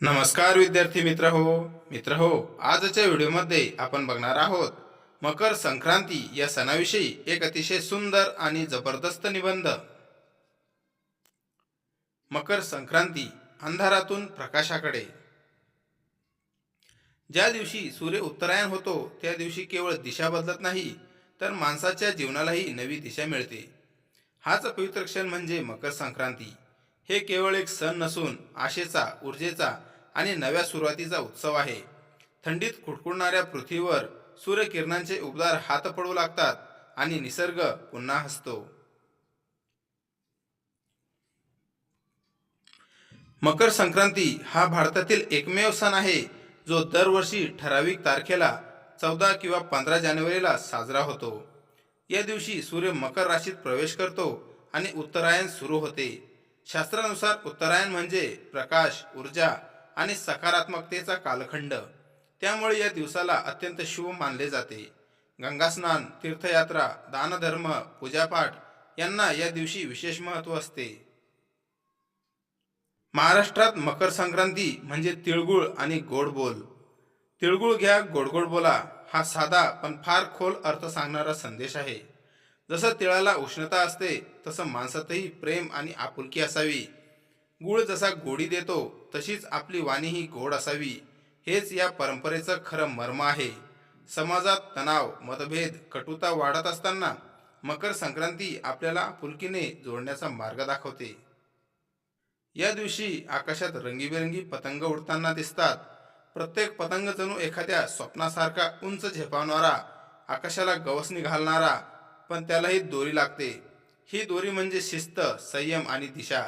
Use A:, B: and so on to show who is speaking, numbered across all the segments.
A: नमस्कार विद्यार्थी मित्र हो मित्र हो आजच्या व्हिडिओमध्ये आपण बघणार आहोत मकर संक्रांती या सणाविषयी एक अतिशय सुंदर आणि जबरदस्त निबंध. मकर संक्रांती अंधारातून प्रकाशाकडे. ज्या दिवशी सूर्य उत्तरायण होतो त्या दिवशी केवळ दिशा बदलत नाही तर माणसाच्या जीवनालाही नवी दिशा मिळते. हाच पवित्र क्षण म्हणजे मकर संक्रांती. हे केवळ एक सण नसून आशेचा ऊर्जेचा आणि नव्या सुरुवातीचा उत्सव आहे. थंडीत कुडकुडणाऱ्या पृथ्वीवर सूर्यकिरणांचे उबदार हात पडू लागतात आणि निसर्ग पुन्हा हसतो. मकर संक्रांती हा भारतातील एकमेव सण आहे जो दरवर्षी ठराविक तारखेला चौदा किंवा पंधरा जानेवारीला साजरा होतो. या दिवशी सूर्य मकर राशीत प्रवेश करतो आणि उत्तरायण सुरू होते. शास्त्रानुसार उत्तरायण म्हणजे प्रकाश ऊर्जा आणि सकारात्मकतेचा कालखंड. त्यामुळे या दिवसाला अत्यंत शुभ मानले जाते. गंगास्नान तीर्थयात्रा दानधर्म पूजापाठ यांना या दिवशी विशेष महत्त्व असते. महाराष्ट्रात मकर संक्रांती म्हणजे तिळगुळ आणि गोड बोल तिळगुळ घ्या गोडगोड बोला हा साधा पण फार खोल अर्थ सांगणारा संदेश आहे. जसं तिळाला उष्णता असते तसं माणसातही प्रेम आणि आपुलकी असावी. गुळ जसा गोडी देतो तशीच आपली वाणीही गोड असावी. हेच या परंपरेचं खरं मर्म आहे. समाजात तणाव मतभेद कटुता वाढत असताना मकर संक्रांती आपल्याला आपुलकीने जोडण्याचा मार्ग दाखवते. या दिवशी आकाशात रंगीबेरंगी पतंग उडताना दिसतात. प्रत्येक पतंग जणू एखाद्या स्वप्नासारखा उंच झेपावणारा आकाशाला गवसणी घालणारा पण त्यालाही दोरी लागते. ही दोरी म्हणजे शिस्त संयम आणि दिशा.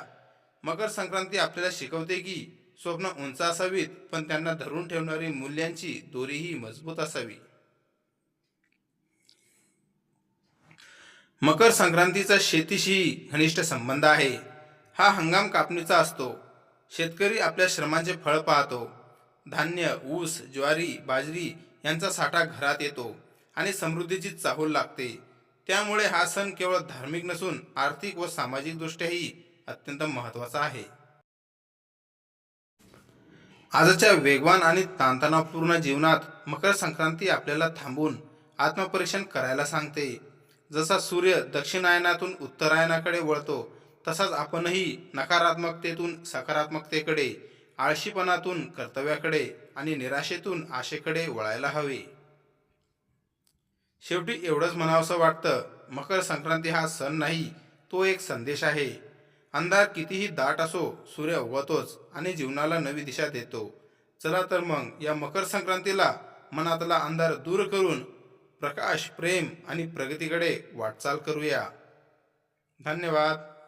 A: मकर संक्रांती आपल्याला शिकवते की स्वप्न उंच असावीत पण त्यांना धरून ठेवणारी मूल्यांची दोरीही मजबूत असावी. मकर संक्रांतीचा शेतीशी घनिष्ठ संबंध आहे. हा हंगाम कापणीचा असतो. शेतकरी आपल्या श्रमाचे फळ पाहतो. धान्य ऊस ज्वारी बाजरी यांचा साठा घरात येतो आणि समृद्धीची चाहूल लागते. त्यामुळे हा सण केवळ धार्मिक नसून आर्थिक व सामाजिक दृष्ट्याही अत्यंत महत्त्वाचा आहे. आजच्या वेगवान आणि ताणतणावपूर्ण जीवनात मकर संक्रांती आपल्याला थांबून आत्मपरीक्षण करायला सांगते. जसा सूर्य दक्षिणायनातून उत्तरायणाकडे वळतो तसाच आपणही नकारात्मकतेतून सकारात्मकतेकडे आळशीपणातून कर्तव्याकडे आणि निराशेतून आशेकडे वळायला हवे. शेवटी एवढंच म्हणावंसं वाटतं मकर संक्रांती हा सण नाही तो एक संदेश आहे. अंधार कितीही दाट असो सूर्य उगवतोच आणि जीवनाला नवी दिशा देतो. चला तर मग या मकर संक्रांतीला मनातला अंधार दूर करून प्रकाश प्रेम आणि प्रगतीकडे वाटचाल करूया. धन्यवाद.